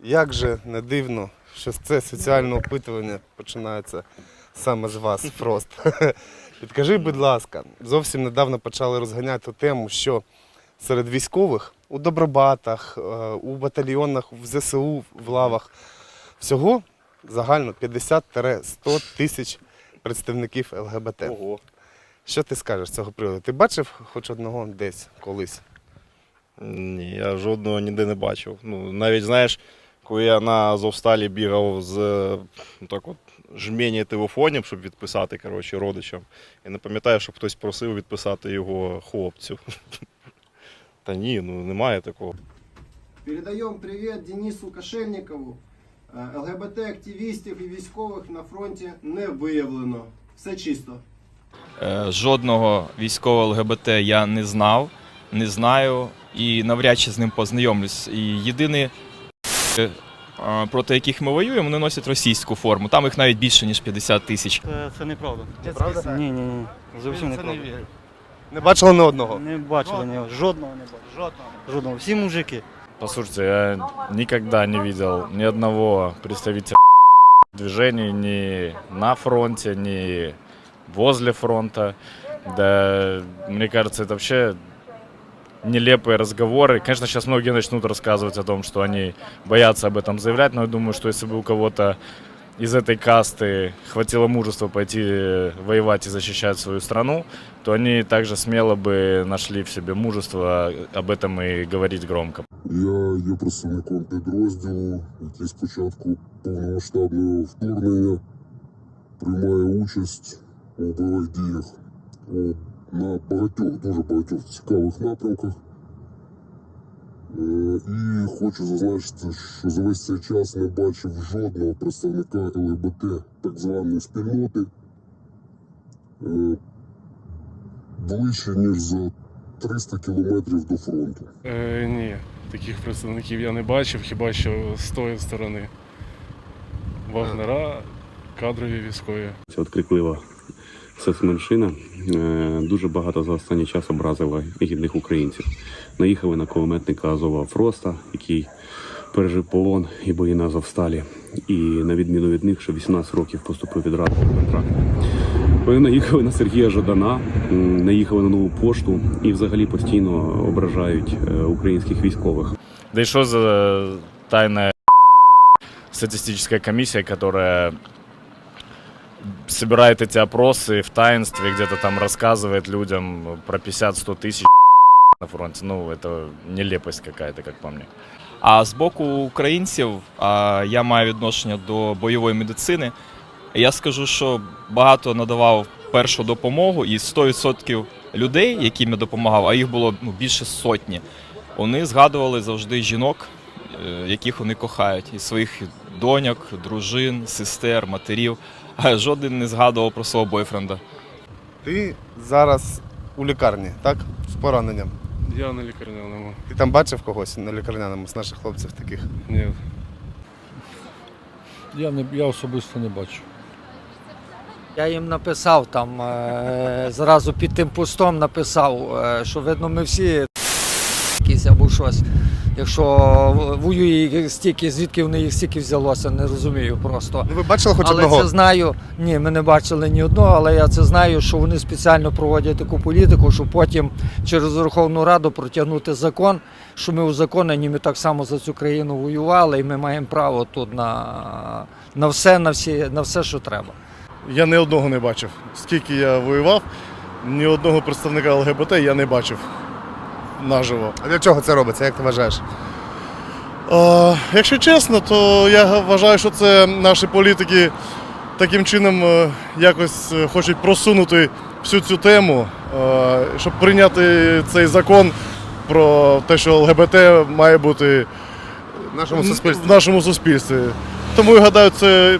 Як же не дивно, що це соціальне опитування починається саме з вас, Фрост. Підкажи, будь ласка, зовсім недавно почали розганяти тему, що серед військових у Добробатах, е, у батальйонах, в ЗСУ, в лавах всього загально 50-100 тисяч представників ЛГБТ. Ого. Що ти скажеш з цього приводу? Ти бачив хоч одного десь колись? Ні, я жодного ніде не бачив. Ну, навіть знаєш, коли я на Азовсталі бігав з ну, так от, жмені телефонів, щоб відписати коротше, родичам. Я не пам'ятаю, щоб хтось просив відписати його хлопцю. Та ні, ну немає такого. Передаємо привіт Денису Кошельникову. Е, ЛГБТ-активістів і військових на фронті не виявлено. Все чисто. Е, Жодного військового ЛГБТ я не знав, не знаю і навряд чи з ним познайомлюсь. І єдині, е, е, проти яких ми воюємо, вони носять російську форму. Там їх навіть більше, ніж 50 тисяч. Це, це неправда. Правда? Ні, ні, ні. Зовсім неправда. Не бачили ні одного. Не бачили ні. Жодного не бачив. Жодного. Жодного. Всі мужики. Послушайте, я никогда не видел ни одного представителя движений ни на фронте, ни возле фронта. Да, мне кажется, это вообще нелепые разговоры. Конечно, сейчас многие начнут рассказывать о том, что они боятся об этом заявлять, но я думаю, что если бы у кого-то из этой касты хватило мужества пойти э, воевать и защищать свою страну, то они также смело бы нашли в себе мужество об этом и говорить громко. Я є представником підрозділу, який з початку повномасштабного вторгнення приймає участь у бойових діях о, на багатьох, дуже багатьох цікавих напрямках. Е, І хочу зазначити, що за весь цей час не бачив жодного представника ЛГБТ так званої спільноти е, ближче, ніж за 300 кілометрів до фронту. Е, ні, таких представників я не бачив, хіба що з тої сторони. Вагнера, кадрові військові. Це от криклива соцменшина е, дуже багато за останній час образила гідних українців. Наїхали на кулеметника Азова Фроста, який пережив полон і бої на Азовсталі. І на відміну від них, що 18 років поступив відразу в контракт. Вони наїхали на Сергія Жадана, наїхали на нову пошту і взагалі постійно ображають е, українських військових. Да и что за тайная статистическая комиссия, которая собирает эти опросы в таинстве, где-то там рассказывает людям про 50-100 тысяч на фронте. Ну, это нелепость какая-то, как по мне. А з боку українців а, я маю відношення до бойової медицини. Я скажу, що багато надавав першу допомогу, і 100% людей, яким я допомагав, а їх було ну, більше сотні, вони згадували завжди жінок, е, яких вони кохають, і своїх доньок, дружин, сестер, матерів. А жоден не згадував про свого бойфренда. Ти зараз у лікарні, так? З пораненням. Я на лікарняному. Ти там бачив когось на лікарняному з наших хлопців таких? Ні. Я не я особисто не бачу. Я їм написав там, е, зразу під тим постом написав, е, що видно, ми всі якісь або щось. Якщо воює стільки, звідки вони їх стільки взялося, не розумію просто. Ну ви бачили хоч але одного? це знаю. Ні, ми не бачили ні одного, але я це знаю, що вони спеціально проводять таку політику, щоб потім через Верховну Раду протягнути закон, що ми узаконені, ми так само за цю країну воювали, і ми маємо право тут на, на все, на всі, на все, що треба. Я ні одного не бачив. Скільки я воював, ні одного представника ЛГБТ я не бачив наживо. А для чого це робиться? Як ти вважаєш? Е, якщо чесно, то я вважаю, що це наші політики таким чином е, якось е, хочуть просунути всю цю тему, е, щоб прийняти цей закон про те, що ЛГБТ має бути В нашому суспільстві. в нашому суспільстві. Тому я гадаю, це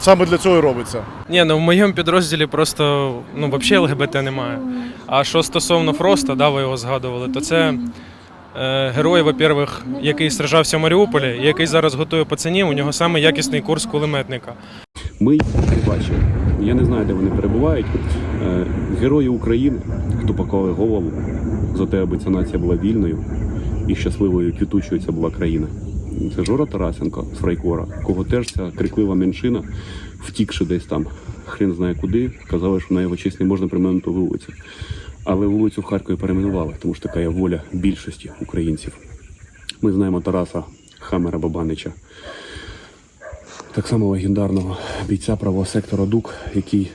саме для цього і робиться. Ні, ну в моєму підрозділі просто ну, взагалі ЛГБТ немає. А що стосовно Фроста, да, ви його згадували, то це е, герой, во-первых, який сражався в Маріуполі, і який зараз готує пацанів. У нього саме якісний курс кулеметника. Ми їх не бачили. Я не знаю, де вони перебувають. Е, Герої України, хто поклали голову за те, аби ця нація була вільною і щасливою, квітучою це була країна. Це Жора Тарасенко з Фрайкора, кого теж ця криклива меншина, втікши десь там, хрен знає куди, казали, що на його честь не можна перейменувати вулицю. Але вулицю в Харкові перейменували, тому що така є воля більшості українців. Ми знаємо Тараса Хамера Бабанича, так само легендарного бійця правого сектора ДУК, який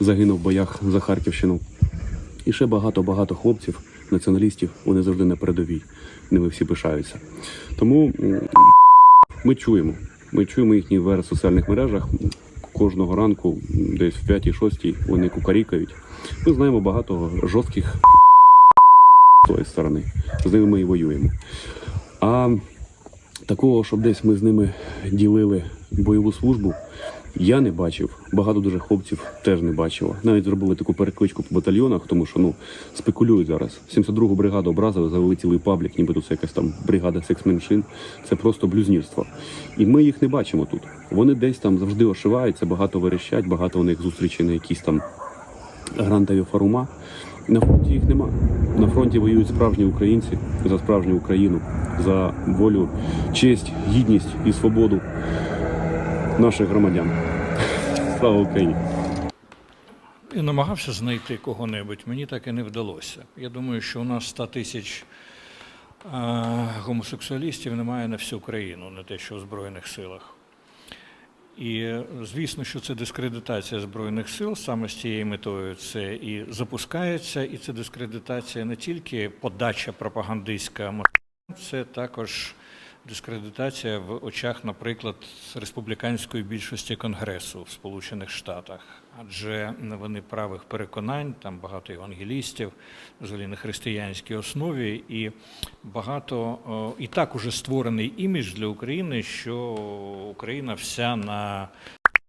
загинув в боях за Харківщину. І ще багато-багато хлопців, націоналістів, вони завжди на передовій. Ними всі пишаються. Тому ми чуємо. Ми чуємо їхній вер в соціальних мережах. Кожного ранку, десь в 5-6 вони кукарікають. Ми знаємо багато жорстких з тої сторони. З ними ми і воюємо. А такого, щоб десь ми з ними ділили бойову службу, я не бачив. Багато дуже хлопців теж не бачило. Навіть зробили таку перекличку по батальйонах, тому що ну спекулюють зараз. 72-гу бригаду образили, завели цілий паблік, ніби тут це якась там бригада секс-меншин. Це просто блюзнірство. І ми їх не бачимо тут. Вони десь там завжди ошиваються, багато верещать, багато у них зустрічей на якісь там грантові форума. На фронті їх нема. На фронті воюють справжні українці за справжню Україну, за волю, честь, гідність і свободу наших громадян. Слава Україні! І намагався знайти кого-небудь, мені так і не вдалося. Я думаю, що у нас 100 тисяч гомосексуалістів немає на всю країну, не те, що в Збройних силах. І звісно, що це дискредитація Збройних сил, саме з цією метою це і запускається, і це дискредитація не тільки подача пропагандистська, це також дискредитація в очах, наприклад, республіканської більшості Конгресу в Сполучених Штатах, адже вони правих переконань, там багато евангелістів, взагалі на християнській основі, і багато і так уже створений імідж для України, що Україна вся на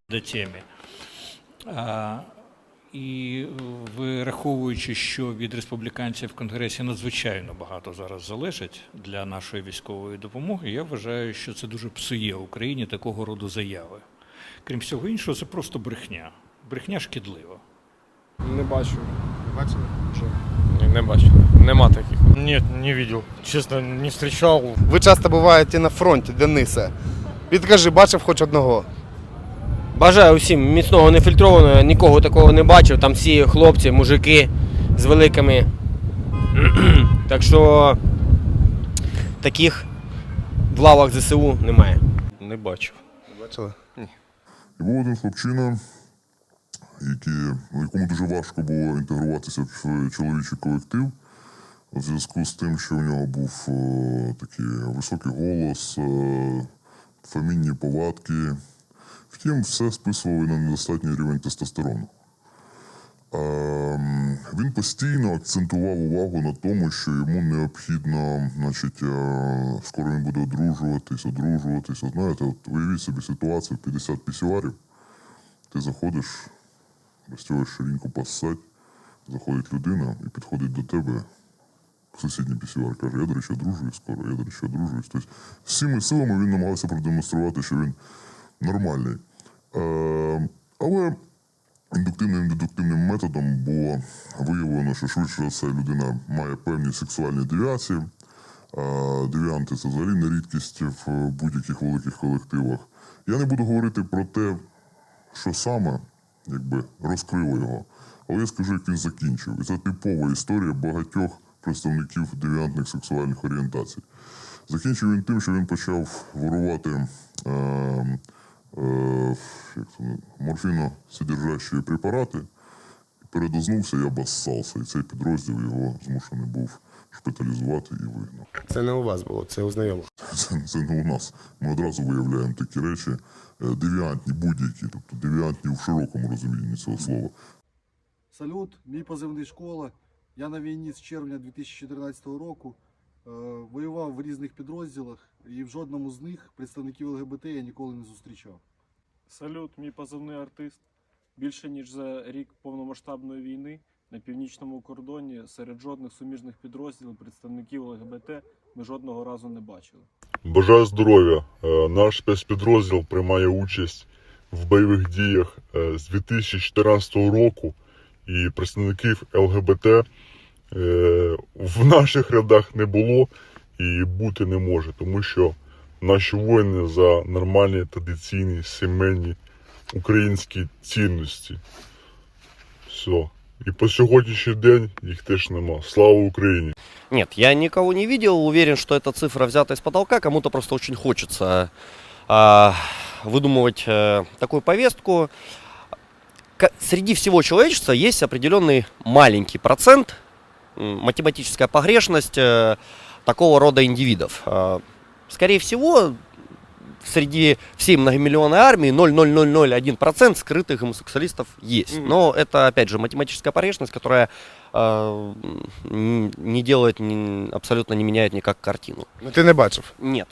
темі. І е, враховуючи, що від республіканців в Конгресі надзвичайно багато зараз залежить для нашої військової допомоги, я вважаю, що це дуже псує Україні такого роду заяви. Крім всього іншого, це просто брехня. Брехня шкідлива. Не бачу. Бачили? Ні, не бачу. Нема таких. Ні, не бачив. Чесно, не зустрічав. Ви часто буваєте на фронті, Денисе. Підкажи, бачив хоч одного. Бажаю усім міцного нефільтрованого, нікого такого не бачив. Там всі хлопці, мужики з великими. так що таких в лавах ЗСУ немає. Не бачив. Не Бачили? І був один хлопчина, який, ну, якому дуже важко було інтегруватися в чоловічий колектив. У зв'язку з тим, що у нього був е, такий високий голос, е, фамільні повадки. Втім, все списували на недостатній рівень тестостерону. Е, м, він постійно акцентував увагу на тому, що йому необхідно, значить, е, скоро він буде одружуватись, одружуватись. Знаєте, от уявіть собі ситуацію 50 пісюарів. Ти заходиш, розтягуєш ширинку поссать, заходить людина і підходить до тебе. Сусідній пісюар каже, я, до речі, одружуюсь скоро, я, до речі, одружуюсь. Тобто, всіми силами він намагався продемонструвати, що він нормальний. Е, але індуктивним дедуктивним методом було виявлено, що швидше все людина має певні сексуальні девіації. А девіанти це взагалі не рідкість в будь-яких великих колективах. Я не буду говорити про те, що саме якби, розкрило його, але я скажу, як він закінчив. І це типова історія багатьох представників девіантних сексуальних орієнтацій. Закінчив він тим, що він почав ворувати е, е, це, морфіно-содержащі препарати, передознувся і обоссався. І цей підрозділ його змушений був шпиталізувати і вигнав. Це не у вас було, це у знайомих. Це, це не у нас. Ми одразу виявляємо такі речі, е, девіантні будь-які, тобто девіантні в широкому розумінні цього слова. Салют, мій позивний школа. Я на війні з червня 2014 року. Е, воював в різних підрозділах, і в жодному з них представників ЛГБТ я ніколи не зустрічав. Салют, мій позивний артист. Більше ніж за рік повномасштабної війни на північному кордоні серед жодних суміжних підрозділів представників ЛГБТ ми жодного разу не бачили. Бажаю здоров'я. Е, Наш спецпідрозділ приймає участь в бойових діях е, з 2014 року, і представників ЛГБТ е, в наших рядах не було і бути не може, тому що наші воїни за нормальні традиційні сімейні українські цінності. Все. І по сьогоднішній день їх теж нема. Слава Україні! Нет, я никого не видел. Уверен, что эта цифра взята из потолка. Кому-то просто очень хочется а, выдумывать э, такую повестку. Ка- Среди всего человечества есть определенный маленький процент, м, математическая погрешность э, такого рода индивидов. А, Скорее всего, среди всей многомиллионной армии 0,0001% скрытых гомосексуалистов есть. Но это, опять же, математическая погрешность, которая э, не делает, абсолютно не меняет никак картину. Ну ти не бачив. Нет.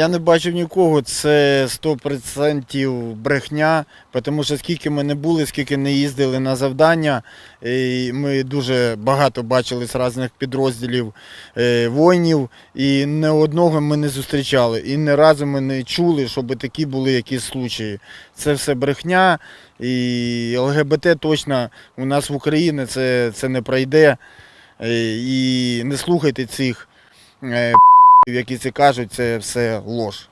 Я не бачив нікого. Це 100% брехня, тому що скільки ми не були, скільки не їздили на завдання, і ми дуже багато бачили з різних підрозділів е, воїнів, і не одного ми не зустрічали. І ні разу ми не чули, щоб такі були якісь случаї. Це все брехня, і ЛГБТ точно у нас в Україні це, це не пройде. Е, І не слухайте цих. Які це кажуть, це все лож.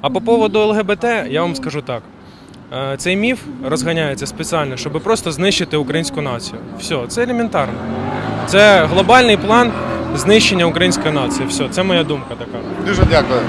А по поводу ЛГБТ я вам скажу так. Е, Цей міф розганяється спеціально, щоб просто знищити українську націю. Все, це елементарно. Це глобальний план знищення української нації. Все, це моя думка така. Дуже дякую.